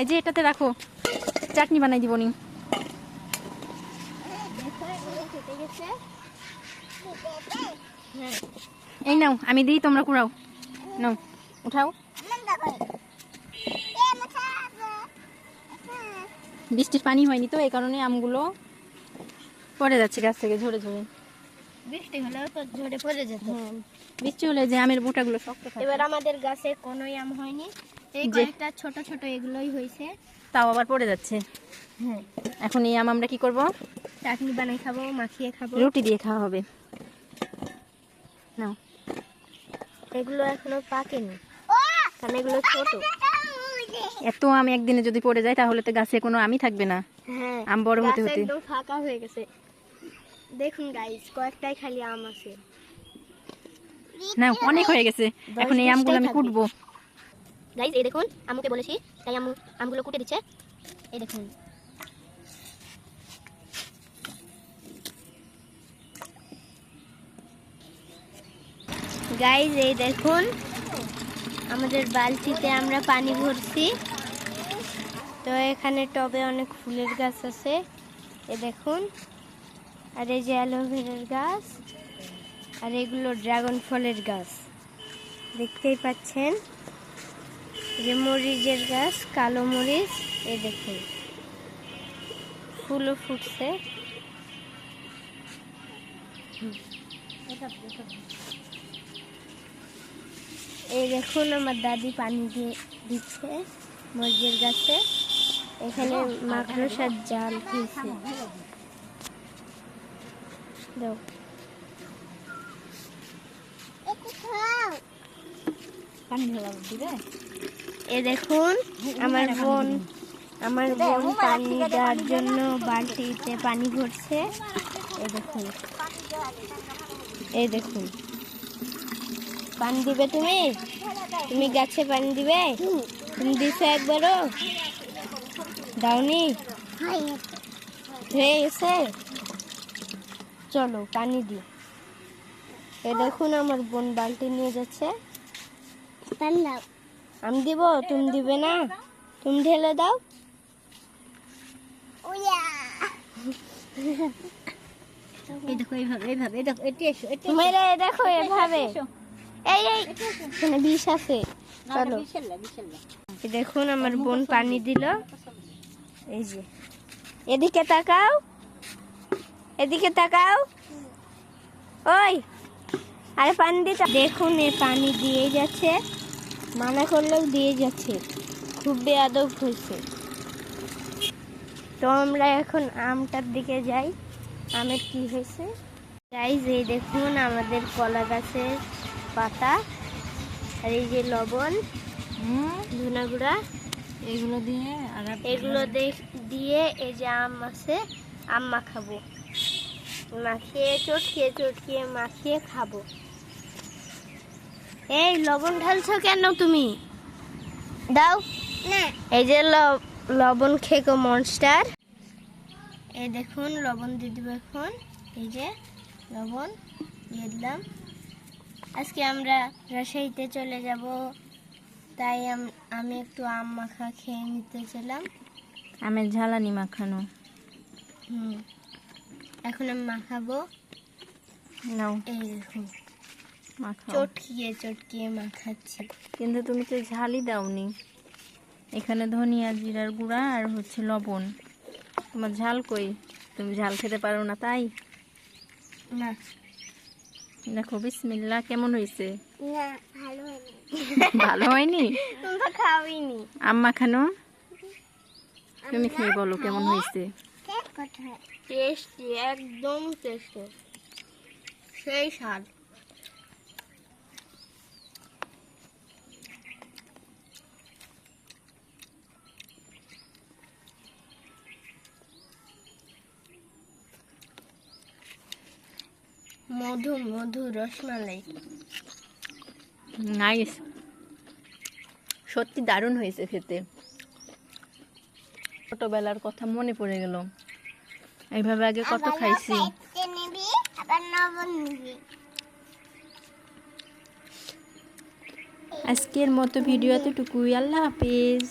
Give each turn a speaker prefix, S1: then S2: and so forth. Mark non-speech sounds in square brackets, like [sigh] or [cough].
S1: এই যে এটাতে রাখো। চাটনি বানাই দিব নি। এই নাও আমি দিই তোমরা কুড়াও। নাও উঠাও। বৃষ্টির পানি হয়নি তো এই কারণে আমগুলো পড়ে যাচ্ছে গাছ থেকে ঝরে ঝরে।
S2: বৃষ্টি হলেও তো ঝরে পড়ে যেত।
S1: হ্যাঁ বৃষ্টি হলে যে আমের বোটাগুলো শক্ত
S2: এবার আমাদের গাছে কোনোই আম হয়নি। এই কয়েকটা ছোট ছোট এগুলোই হয়েছে।
S1: তাও আবার পড়ে যাচ্ছে।
S2: হ্যাঁ।
S1: এখন এই আম আমরা কি করব?
S2: চাটনি বানাই খাব মাখিয়ে খাব।
S1: রুটি দিয়ে খাওয়া হবে। নাও।
S2: এগুলো এখনও পাকেনি। কারণ এগুলো ছোট।
S1: এত আম একদিনে যদি পড়ে যায় তাহলে তো গাছে কোনো আমই থাকবে না।
S2: হ্যাঁ
S1: আম বড় হতে হতে।
S2: একদম ফাঁকা হয়ে গেছে। দেখুন গাইস কয়েকটাই খালি আম আছে।
S1: না অনেক হয়ে গেছে। এখন এই আমগুলো আমি। কুটবো।
S2: গাইস এই দেখুন, আম্মুকে বলেছি, তাই আম্মু আমগুলো কুটে দিচ্ছে। এই দেখুন। গাইস এই দেখুন, আমাদের বালতিতে আমরা পানি ভরছি। তো এখানে টবে অনেক ফুলের গাছ আছে। এ দেখুন, আর এই যে অ্যালোভেরার গাছ, আর এগুলো ড্রাগন ফলের গাছ। দেখতেই পাচ্ছেন? যে মরিচের গাছ, কালো মরিচ, এই দেখুন। ফুলও ফুটছে। এই দেখুন, আমার দাদি পানি দিয়ে দিচ্ছে মরিচের গাছে। এখানে মাকড়সার জাল দাও।
S1: পানি ঢালা দিবে?
S2: এ দেখুন আমার বোন আমার বোন পানি দেওয়ার জন্য বালতিতে পানি ভরছে। এ দেখুন এই দেখুন। পানি দিবে তুমি? তুমি গাছে পানি দিবে? তুমি দিছো একবারও? দাওনি? হয়ে গেছে? চলো পানি দি এ দেখুন আমার বোন বালতি নিয়ে যাচ্ছে। আমি দিব তুমি দিবে না? তুমি ঢেলে দাও।
S1: দেখো এইভাবে এইভাবে দেখো এটি এসো
S2: মেরে দেখো এভাবে এই এই। এখানে বিষ আছে। চলো। দেখুন আমার বোন পানি দিল। এই যে। এদিকে তাকাও। এদিকে তাকাও। ওই। আরে পানি দিতে দেখুন এ পানি দিয়ে যাচ্ছে। মানা করলেও দিয়ে যাচ্ছে। খুব বেয়াদব হয়েছে। তো আমরা এখন আমটার দিকে যাই। আমের কি হয়েছে? গাইজ এই দেখুন আমাদের কলা গাছের পাতা আর এই যে লবণ ধুনা গুঁড়া।
S1: এগুলো দিয়ে আর
S2: এগুলো দেখ- দিয়ে এই যে আম আছে আম মাখাবো। মাখিয়ে চটকিয়ে চটকিয়ে মাখিয়ে খাব। এই লবণ ঢালছো কেন তুমি? দাও। এই যে লবণ খেকো মনস্টার এই দেখুন লবণ দিয়ে দিব এখন। এই যে লবণ দিয়ে দিলাম। আজকে আমরা রাজশাহীতে চলে যাব। তাই আম- আমি একটু আম মাখা খেয়ে নিতে ছিলাম
S1: আমের ঝালানি মাখানো।
S2: হুম। এখন আমি মাখাবো।
S1: নাও।
S2: এই দেখুন।
S1: মাখাও।
S2: চটকিয়ে চটকিয়ে মাখাচ্ছি।
S1: কিন্তু তুমি তো ঝালই দাওনি। এখানে ধনিয়া জিরার গুঁড়া আর হচ্ছে লবণ। তোমার ঝাল কই? তুমি ঝাল খেতে পারো না তাই?
S2: না।
S1: দেখো বিসমিল্লা কেমন হয়েছে
S2: ভালো হয়নি। [laughs]
S1: ভালো হয়নি?
S2: তুমি
S1: আম মাখানো তুমি খেয়ে বলো কেমন হয়েছে
S2: টেস্টি একদম টেস্টি। সেই স্বাদ। মধু মধু রসমালাই।
S1: নাইস সত্যি দারুণ হয়েছে খেতে। ছোটবেলার কথা মনে পড়ে গেল। এইভাবে আগে কত খাইছি। আজকের মতো ভিডিও এতটুকুই। আল্লাহ হাফিজ।